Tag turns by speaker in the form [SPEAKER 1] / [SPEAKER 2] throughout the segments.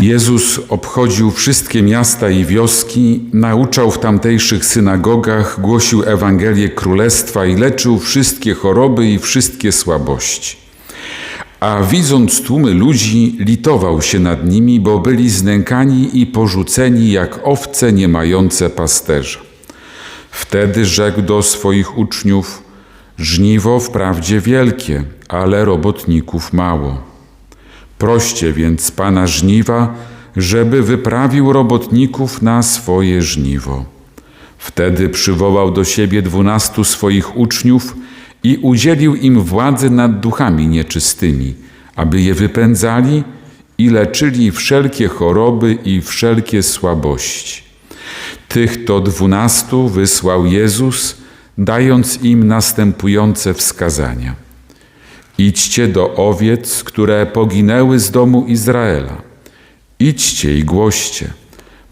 [SPEAKER 1] Jezus obchodził wszystkie miasta i wioski, nauczał w tamtejszych synagogach, głosił Ewangelię Królestwa i leczył wszystkie choroby i wszystkie słabości. A widząc tłumy ludzi, litował się nad nimi, bo byli znękani i porzuceni jak owce nie mające pasterza. Wtedy rzekł do swoich uczniów: Żniwo wprawdzie wielkie, ale robotników mało. Proście więc Pana żniwa, żeby wyprawił robotników na swoje żniwo. Wtedy przywołał do siebie dwunastu swoich uczniów i udzielił im władzy nad duchami nieczystymi, aby je wypędzali i leczyli wszelkie choroby i wszelkie słabości. Tych to dwunastu wysłał Jezus, dając im następujące wskazania. Idźcie do owiec, które poginęły z domu Izraela. Idźcie i głoście.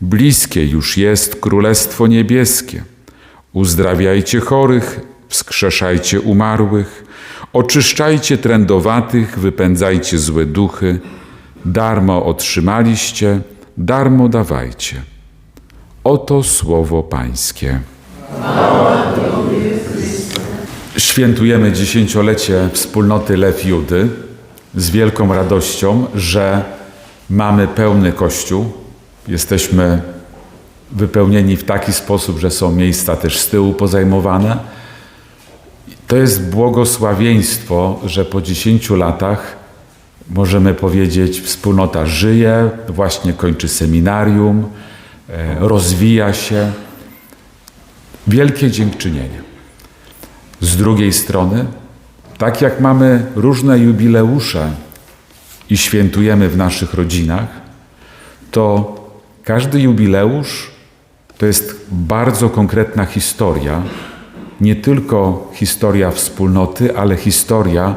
[SPEAKER 1] Bliskie już jest Królestwo Niebieskie. Uzdrawiajcie chorych, wskrzeszajcie umarłych, oczyszczajcie trędowatych, wypędzajcie złe duchy. Darmo otrzymaliście, darmo dawajcie. Oto słowo Pańskie. Świętujemy dziesięciolecie wspólnoty Lew Judy z wielką radością, że mamy pełny Kościół. Jesteśmy wypełnieni w taki sposób, że są miejsca też z tyłu pozajmowane. To jest błogosławieństwo, że po dziesięciu latach możemy powiedzieć, wspólnota żyje, właśnie kończy seminarium, e, rozwija się. Wielkie dziękczynienie. Z drugiej strony, tak jak mamy różne jubileusze i świętujemy w naszych rodzinach, to każdy jubileusz to jest bardzo konkretna historia, nie tylko historia wspólnoty, ale historia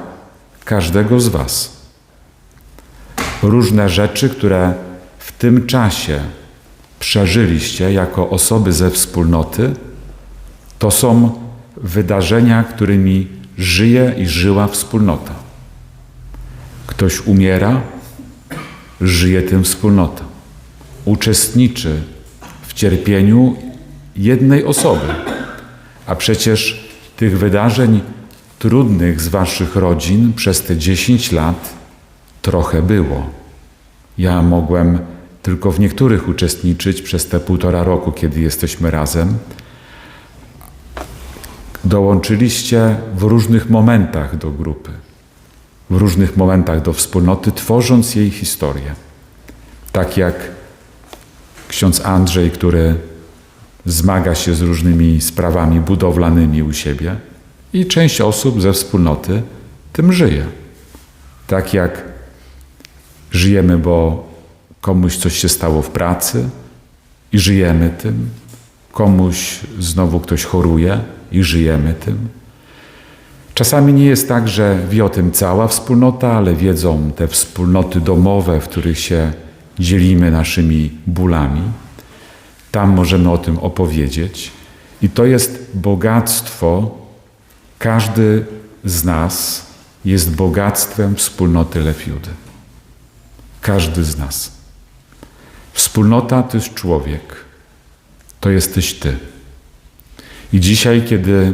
[SPEAKER 1] każdego z Was. Różne rzeczy, które w tym czasie przeżyliście jako osoby ze wspólnoty, to są wydarzenia, którymi żyje i żyła wspólnota. Ktoś umiera, żyje tym wspólnota. Uczestniczy w cierpieniu jednej osoby. A przecież tych wydarzeń trudnych z waszych rodzin przez te 10 lat trochę było. Ja mogłem tylko w niektórych uczestniczyć przez te półtora roku, kiedy jesteśmy razem dołączyliście w różnych momentach do grupy, w różnych momentach do wspólnoty, tworząc jej historię. Tak jak ksiądz Andrzej, który zmaga się z różnymi sprawami budowlanymi u siebie, i część osób ze wspólnoty tym żyje. Tak jak żyjemy, bo komuś coś się stało w pracy i żyjemy tym, komuś znowu ktoś choruje i żyjemy tym. Czasami nie jest tak, że wie o tym cała wspólnota, ale wiedzą te wspólnoty domowe, w których się dzielimy naszymi bólami. Tam możemy o tym opowiedzieć. I to jest bogactwo. Każdy z nas jest bogactwem wspólnoty Lefiudy. Każdy z nas. Wspólnota to jest człowiek. To jesteś ty. I dzisiaj, kiedy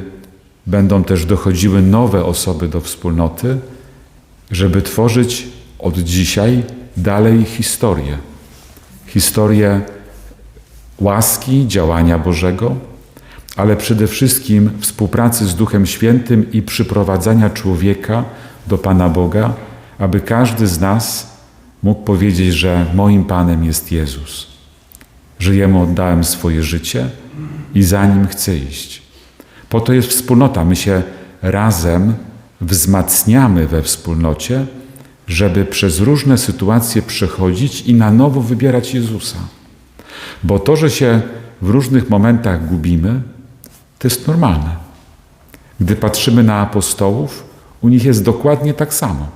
[SPEAKER 1] będą też dochodziły nowe osoby do wspólnoty, żeby tworzyć od dzisiaj dalej historię. Historię łaski, działania Bożego, ale przede wszystkim współpracy z Duchem Świętym i przyprowadzania człowieka do Pana Boga, aby każdy z nas mógł powiedzieć, że moim Panem jest Jezus, że Jemu oddałem swoje życie i za Nim chcę iść. Po to jest wspólnota. My się razem wzmacniamy we wspólnocie, żeby przez różne sytuacje przechodzić i na nowo wybierać Jezusa. Bo to, że się w różnych momentach gubimy, to jest normalne. Gdy patrzymy na apostołów, u nich jest dokładnie tak samo.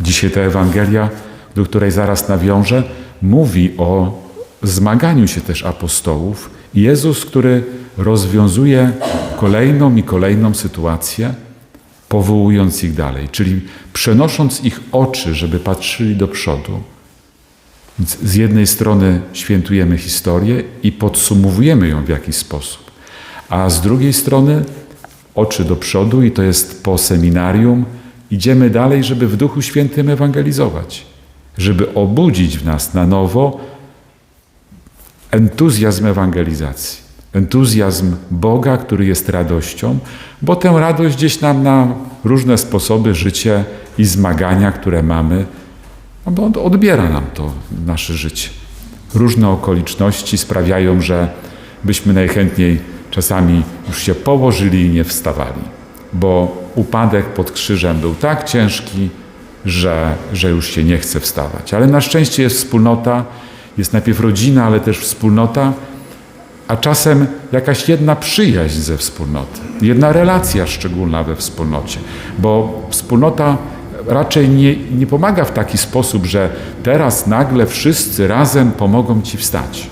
[SPEAKER 1] Dzisiaj ta Ewangelia, do której zaraz nawiążę, mówi o zmaganiu się też apostołów. Jezus, który rozwiązuje kolejną i kolejną sytuację, powołując ich dalej, czyli przenosząc ich oczy, żeby patrzyli do przodu. Więc z jednej strony świętujemy historię i podsumowujemy ją w jakiś sposób, a z drugiej strony oczy do przodu i to jest po seminarium, idziemy dalej, żeby w Duchu Świętym ewangelizować, żeby obudzić w nas na nowo entuzjazm ewangelizacji, entuzjazm Boga, który jest radością, bo tę radość gdzieś nam na różne sposoby życie i zmagania, które mamy, no bo on odbiera nam to nasze życie. Różne okoliczności sprawiają, że byśmy najchętniej czasami już się położyli i nie wstawali, bo upadek pod krzyżem był tak ciężki, że, że już się nie chce wstawać. Ale na szczęście jest wspólnota, jest najpierw rodzina, ale też wspólnota, a czasem jakaś jedna przyjaźń ze wspólnoty, jedna relacja szczególna we wspólnocie, bo wspólnota raczej nie, nie pomaga w taki sposób, że teraz nagle wszyscy razem pomogą ci wstać.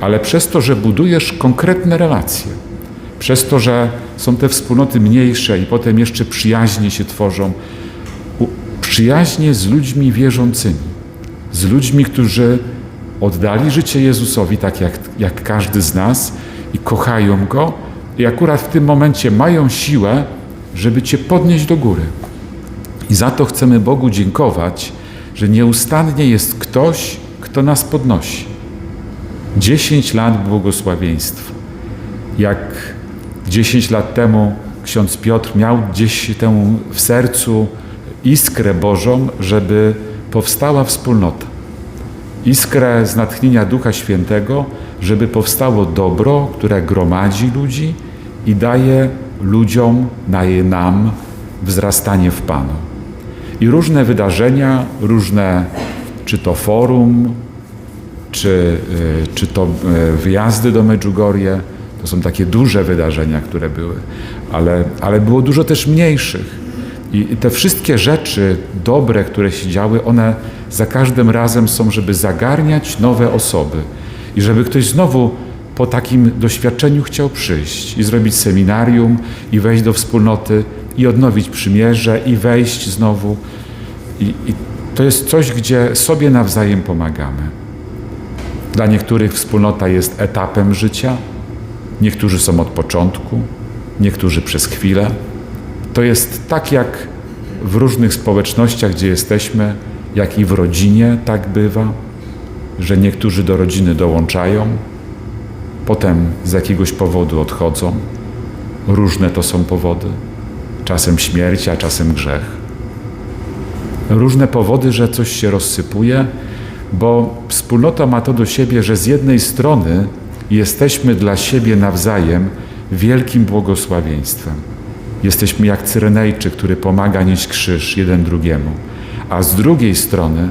[SPEAKER 1] Ale przez to, że budujesz konkretne relacje, przez to, że są te wspólnoty mniejsze i potem jeszcze przyjaźnie się tworzą, przyjaźnie z ludźmi wierzącymi, z ludźmi, którzy oddali życie Jezusowi, tak jak, jak każdy z nas, i kochają Go, i akurat w tym momencie mają siłę, żeby Cię podnieść do góry. I za to chcemy Bogu dziękować, że nieustannie jest ktoś, kto nas podnosi. Dziesięć lat błogosławieństwa. Jak dziesięć lat temu ksiądz Piotr miał gdzieś tę w sercu iskrę Bożą, żeby powstała wspólnota. Iskrę z natchnienia Ducha Świętego, żeby powstało dobro, które gromadzi ludzi i daje ludziom, daje nam wzrastanie w Panu. I różne wydarzenia, różne, czy to forum, czy, y, czy to y, wyjazdy do Medjugorje, to są takie duże wydarzenia, które były, ale, ale było dużo też mniejszych. I te wszystkie rzeczy dobre, które się działy, one za każdym razem są, żeby zagarniać nowe osoby i żeby ktoś znowu po takim doświadczeniu chciał przyjść i zrobić seminarium i wejść do wspólnoty i odnowić przymierze i wejść znowu. I, i to jest coś, gdzie sobie nawzajem pomagamy. Dla niektórych wspólnota jest etapem życia, niektórzy są od początku, niektórzy przez chwilę. To jest tak jak w różnych społecznościach, gdzie jesteśmy, jak i w rodzinie tak bywa, że niektórzy do rodziny dołączają, potem z jakiegoś powodu odchodzą. Różne to są powody. Czasem śmierć, a czasem grzech. Różne powody, że coś się rozsypuje, bo wspólnota ma to do siebie, że z jednej strony jesteśmy dla siebie nawzajem wielkim błogosławieństwem. Jesteśmy jak Cyrenejczyk, który pomaga nieść krzyż jeden drugiemu, a z drugiej strony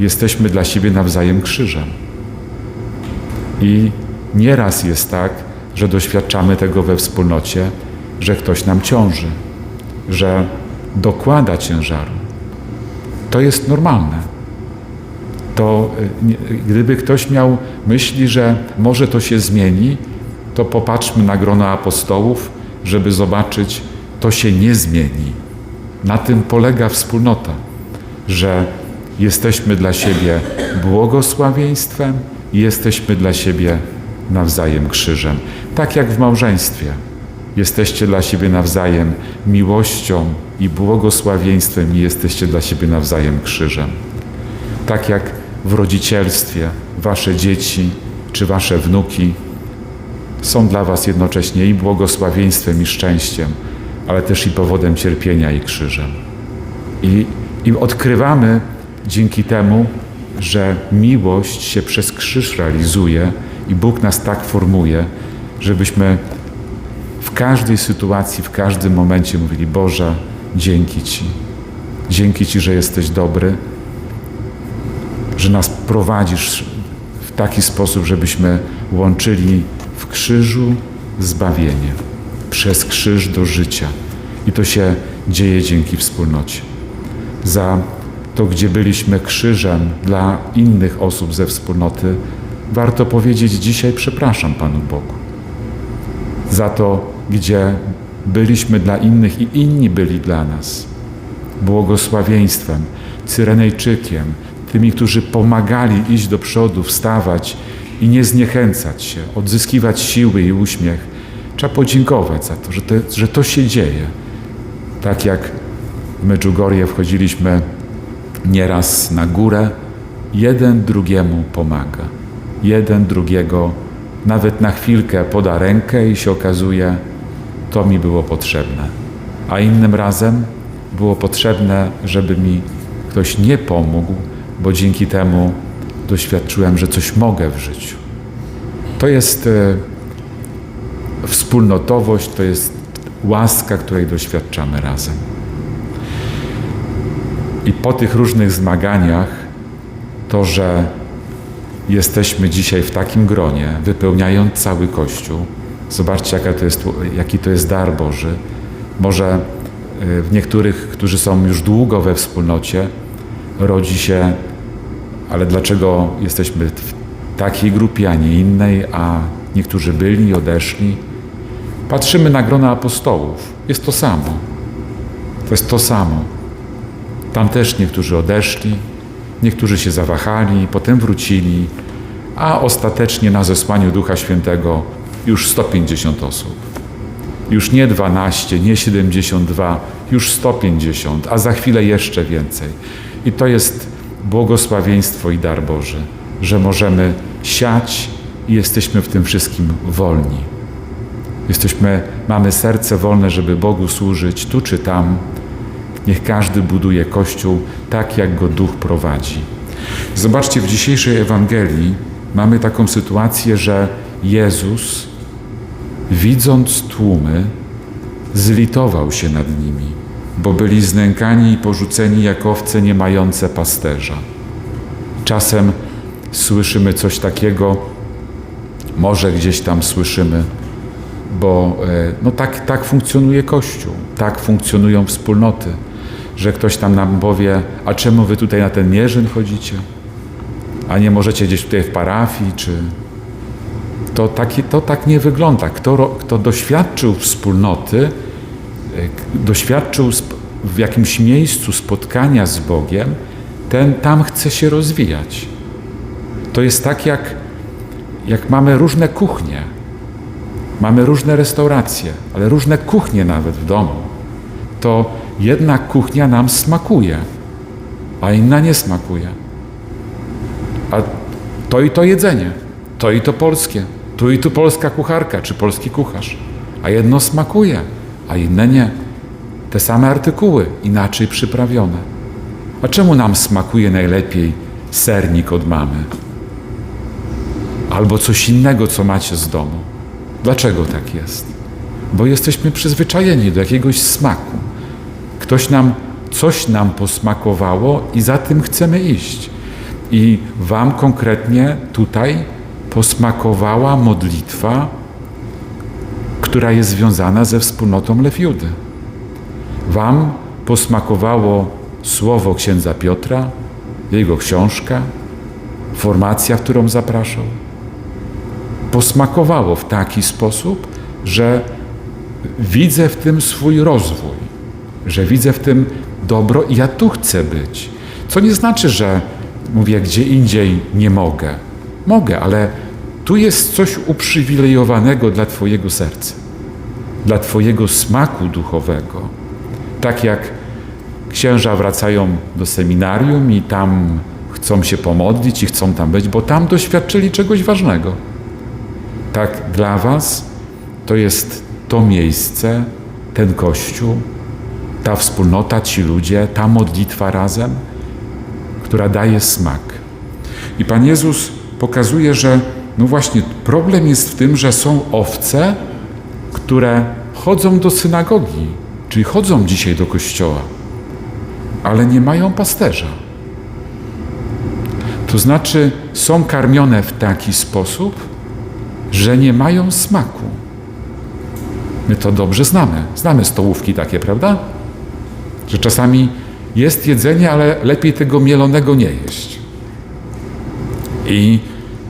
[SPEAKER 1] jesteśmy dla siebie nawzajem krzyżem. I nieraz jest tak, że doświadczamy tego we wspólnocie, że ktoś nam ciąży, że dokłada ciężaru. To jest normalne. To y, gdyby ktoś miał myśli, że może to się zmieni, to popatrzmy na grono apostołów, żeby zobaczyć, to się nie zmieni. Na tym polega wspólnota, że jesteśmy dla siebie błogosławieństwem i jesteśmy dla siebie nawzajem krzyżem. Tak jak w małżeństwie. Jesteście dla siebie nawzajem miłością i błogosławieństwem i jesteście dla siebie nawzajem krzyżem. Tak jak w rodzicielstwie wasze dzieci czy wasze wnuki są dla was jednocześnie i błogosławieństwem i szczęściem, ale też i powodem cierpienia i krzyżem. I, I odkrywamy dzięki temu, że miłość się przez krzyż realizuje i Bóg nas tak formuje, żebyśmy w każdej sytuacji, w każdym momencie mówili: Boże, dzięki Ci. Dzięki Ci, że jesteś dobry, że nas prowadzisz w taki sposób, żebyśmy łączyli w krzyżu zbawienie, przez krzyż do życia. I to się dzieje dzięki wspólnocie. Za to, gdzie byliśmy krzyżem dla innych osób ze wspólnoty, warto powiedzieć dzisiaj przepraszam Panu Bogu. Za to, gdzie byliśmy dla innych i inni byli dla nas. Błogosławieństwem, Cyrenejczykiem, tymi, którzy pomagali iść do przodu, wstawać i nie zniechęcać się, odzyskiwać siły i uśmiech. Trzeba podziękować za to, że to, że to się dzieje. Tak jak w Medjugorje wchodziliśmy nieraz na górę, jeden drugiemu pomaga. Jeden drugiego nawet na chwilkę poda rękę i się okazuje, to mi było potrzebne. A innym razem było potrzebne, żeby mi ktoś nie pomógł, bo dzięki temu doświadczyłem, że coś mogę w życiu. To jest e, wspólnotowość, to jest łaska, której doświadczamy razem. I po tych różnych zmaganiach, to, że jesteśmy dzisiaj w takim gronie, wypełniając cały Kościół, zobaczcie, jaka to jest, jaki to jest dar Boży. Może y, w niektórych, którzy są już długo we wspólnocie, rodzi się, ale dlaczego jesteśmy w takiej grupie, a nie innej, a niektórzy byli odeszli? Patrzymy na grona apostołów. Jest to samo. To jest to samo. Tam też niektórzy odeszli, niektórzy się zawahali, potem wrócili, a ostatecznie na zesłaniu Ducha Świętego już 150 osób. Już nie 12, nie 72, już 150, a za chwilę jeszcze więcej. I to jest błogosławieństwo i dar Boży, że możemy siać i jesteśmy w tym wszystkim wolni. Jesteśmy, mamy serce wolne, żeby Bogu służyć tu czy tam. Niech każdy buduje Kościół tak, jak go Duch prowadzi. Zobaczcie, w dzisiejszej Ewangelii mamy taką sytuację, że Jezus, widząc tłumy, zlitował się nad nimi, bo byli znękani i porzuceni jak owce nie mające pasterza. Czasem słyszymy coś takiego, może gdzieś tam słyszymy, bo e, no tak, tak funkcjonuje Kościół, tak funkcjonują wspólnoty, że ktoś tam nam powie, a czemu wy tutaj na ten Mierzyn chodzicie? A nie możecie gdzieś tutaj w parafii, czy... To, taki, to tak nie wygląda. Kto, kto doświadczył wspólnoty, e, doświadczył w jakimś miejscu spotkania z Bogiem, ten tam chce się rozwijać. To jest tak, jak, jak mamy różne kuchnie. Mamy różne restauracje, ale różne kuchnie nawet w domu. To jedna kuchnia nam smakuje, a inna nie smakuje. A to i to jedzenie, to i to polskie, tu i tu polska kucharka czy polski kucharz. A jedno smakuje, a inne nie. Te same artykuły, inaczej przyprawione. A czemu nam smakuje najlepiej sernik od mamy? Albo coś innego, co macie z domu. Dlaczego tak jest? Bo jesteśmy przyzwyczajeni do jakiegoś smaku. Ktoś nam, coś nam posmakowało i za tym chcemy iść. I Wam konkretnie tutaj posmakowała modlitwa, która jest związana ze wspólnotą Lewiudy. Wam posmakowało słowo księdza Piotra, jego książka, formacja, którą zapraszał. Posmakowało w taki sposób, że widzę w tym swój rozwój, że widzę w tym dobro i ja tu chcę być. Co nie znaczy, że mówię, gdzie indziej nie mogę. Mogę, ale tu jest coś uprzywilejowanego dla Twojego serca, dla Twojego smaku duchowego. Tak jak księża wracają do seminarium i tam chcą się pomodlić i chcą tam być, bo tam doświadczyli czegoś ważnego. Tak dla Was to jest to miejsce, ten kościół, ta wspólnota, ci ludzie, ta modlitwa razem, która daje smak. I Pan Jezus pokazuje, że no właśnie problem jest w tym, że są owce, które chodzą do synagogi, czyli chodzą dzisiaj do kościoła, ale nie mają pasterza. To znaczy są karmione w taki sposób, że nie mają smaku. My to dobrze znamy. Znamy stołówki takie, prawda? Że czasami jest jedzenie, ale lepiej tego mielonego nie jeść. I,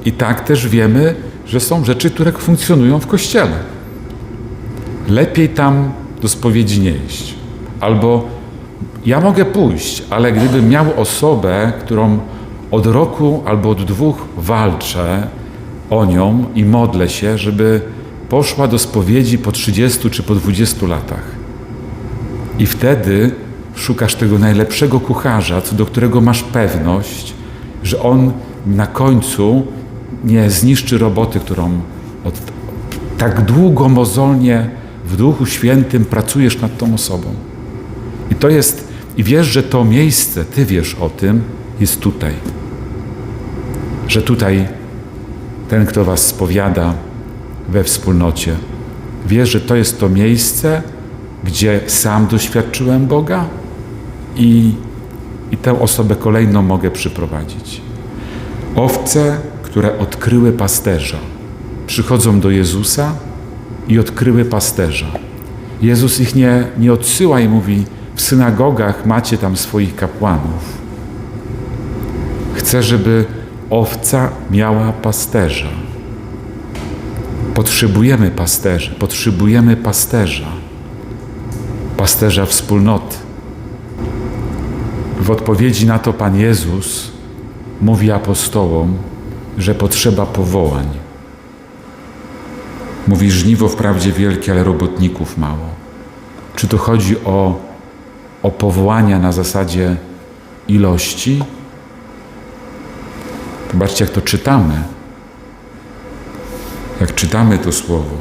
[SPEAKER 1] I tak też wiemy, że są rzeczy, które funkcjonują w kościele. Lepiej tam do spowiedzi nie iść. Albo ja mogę pójść, ale gdybym miał osobę, którą od roku albo od dwóch walczę o nią i modlę się, żeby poszła do spowiedzi po 30 czy po 20 latach. I wtedy szukasz tego najlepszego kucharza, co do którego masz pewność, że on na końcu nie zniszczy roboty, którą od, tak długo, mozolnie w Duchu Świętym pracujesz nad tą osobą. I to jest, i wiesz, że to miejsce, ty wiesz o tym, jest tutaj. Że tutaj ten, kto was spowiada we wspólnocie, wie, że to jest to miejsce, gdzie sam doświadczyłem Boga i, i tę osobę kolejną mogę przyprowadzić. Owce, które odkryły pasterza, przychodzą do Jezusa i odkryły pasterza. Jezus ich nie, nie odsyła i mówi: W synagogach macie tam swoich kapłanów. Chce, żeby owca miała pasterza. Potrzebujemy pasterzy, potrzebujemy pasterza, pasterza wspólnoty. W odpowiedzi na to Pan Jezus mówi apostołom, że potrzeba powołań. Mówi żniwo wprawdzie wielkie, ale robotników mało. Czy to chodzi o, o powołania na zasadzie ilości? Zobaczcie, jak to czytamy. Jak czytamy to słowo.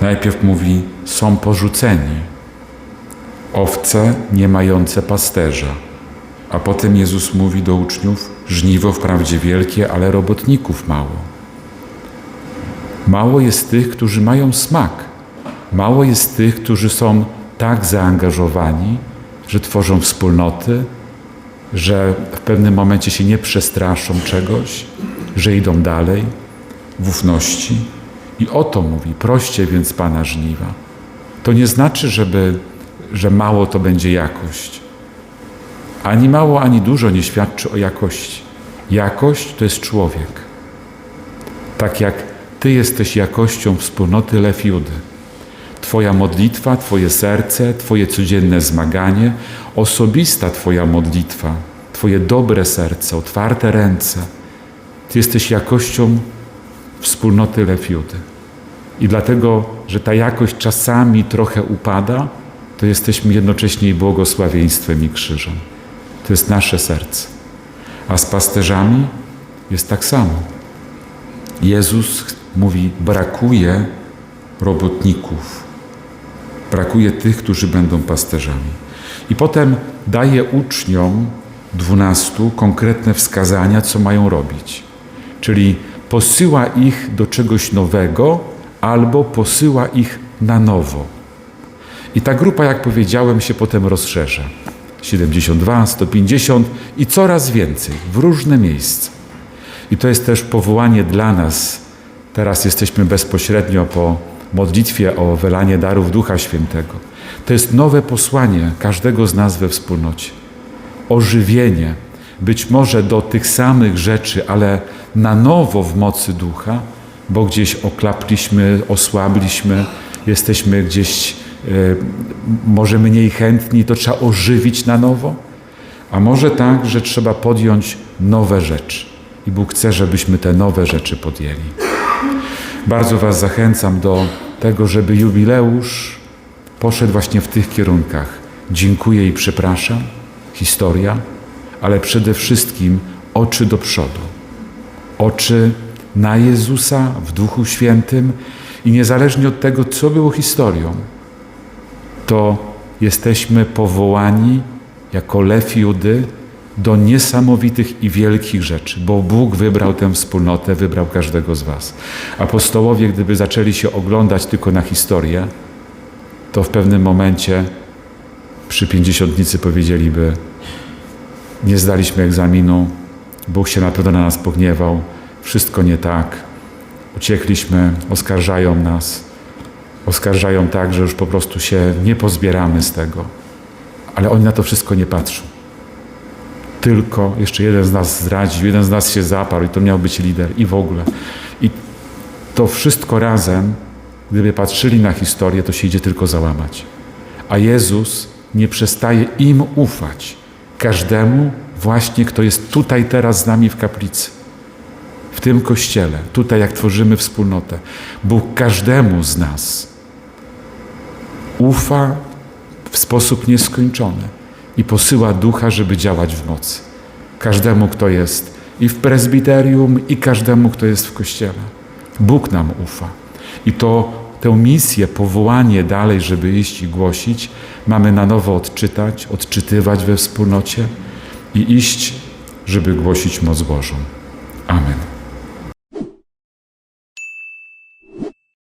[SPEAKER 1] Najpierw mówi: są porzuceni, owce nie mające pasterza. A potem Jezus mówi do uczniów: żniwo wprawdzie wielkie, ale robotników mało. Mało jest tych, którzy mają smak. Mało jest tych, którzy są tak zaangażowani, że tworzą wspólnoty, że w pewnym momencie się nie przestraszą czegoś, że idą dalej w ufności. I o to mówi, proście więc Pana żniwa. To nie znaczy, żeby, że mało to będzie jakość. Ani mało, ani dużo nie świadczy o jakości. Jakość to jest człowiek. Tak jak Ty jesteś jakością wspólnoty Lefiudy. Twoja modlitwa, Twoje serce, Twoje codzienne zmaganie, osobista Twoja modlitwa, Twoje dobre serce, otwarte ręce. Ty jesteś jakością wspólnoty Lefiudy. I dlatego, że ta jakość czasami trochę upada, to jesteśmy jednocześnie i błogosławieństwem i krzyżem. To jest nasze serce. A z pasterzami jest tak samo. Jezus mówi: brakuje robotników, brakuje tych, którzy będą pasterzami. I potem daje uczniom dwunastu konkretne wskazania, co mają robić. Czyli posyła ich do czegoś nowego albo posyła ich na nowo. I ta grupa, jak powiedziałem, się potem rozszerza. 72, 150 i coraz więcej w różne miejsca. I to jest też powołanie dla nas. Teraz jesteśmy bezpośrednio po modlitwie o wylanie darów Ducha Świętego. To jest nowe posłanie każdego z nas we wspólnocie. Ożywienie, być może do tych samych rzeczy, ale na nowo w mocy Ducha, bo gdzieś oklapliśmy, osłabliśmy, jesteśmy gdzieś y, może mniej chętni, to trzeba ożywić na nowo. A może tak, że trzeba podjąć nowe rzeczy. I Bóg chce, żebyśmy te nowe rzeczy podjęli. Bardzo Was zachęcam do tego, żeby jubileusz poszedł właśnie w tych kierunkach. Dziękuję i przepraszam, historia, ale przede wszystkim oczy do przodu. Oczy na Jezusa w Duchu Świętym i niezależnie od tego, co było historią, to jesteśmy powołani jako lew Judy do niesamowitych i wielkich rzeczy, bo Bóg wybrał tę wspólnotę, wybrał każdego z Was. Apostołowie, gdyby zaczęli się oglądać tylko na historię, to w pewnym momencie przy pięćdziesiątnicy powiedzieliby: Nie zdaliśmy egzaminu, Bóg się na pewno na nas pogniewał, wszystko nie tak, uciekliśmy, oskarżają nas, oskarżają tak, że już po prostu się nie pozbieramy z tego. Ale oni na to wszystko nie patrzą tylko jeszcze jeden z nas zdradził, jeden z nas się zaparł i to miał być lider i w ogóle. I to wszystko razem, gdyby patrzyli na historię, to się idzie tylko załamać. A Jezus nie przestaje im ufać, każdemu właśnie kto jest tutaj teraz z nami w kaplicy, w tym kościele, tutaj jak tworzymy wspólnotę. Bóg każdemu z nas ufa w sposób nieskończony i posyła ducha, żeby działać w mocy. Każdemu, kto jest i w prezbiterium, i każdemu, kto jest w kościele. Bóg nam ufa. I to tę misję, powołanie dalej, żeby iść i głosić, mamy na nowo odczytać, odczytywać we wspólnocie i iść, żeby głosić moc Bożą. Amen.